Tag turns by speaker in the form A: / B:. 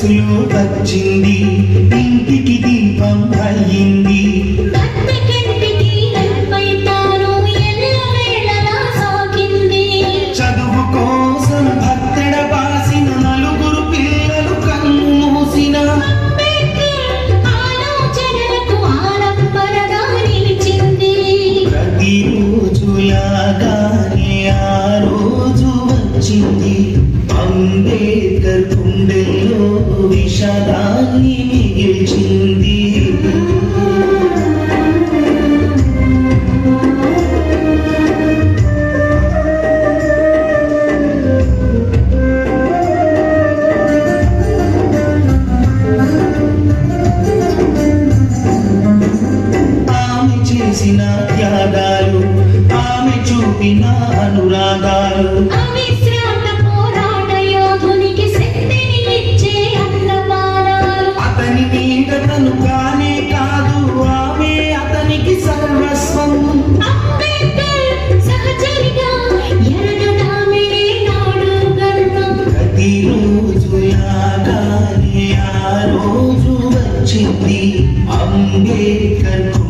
A: మనసులో వచ్చింది. ఇంటికి దీపం అయ్యింది అంబేద్కర్ గుండెల్లో విషాదాన్ని మిగిల్చింది. చేసిన త్యాగాలు ఆమె చూపిన అనురాగాలు. వచ్చింది అంబేద్కర్ గుండెలో విషాద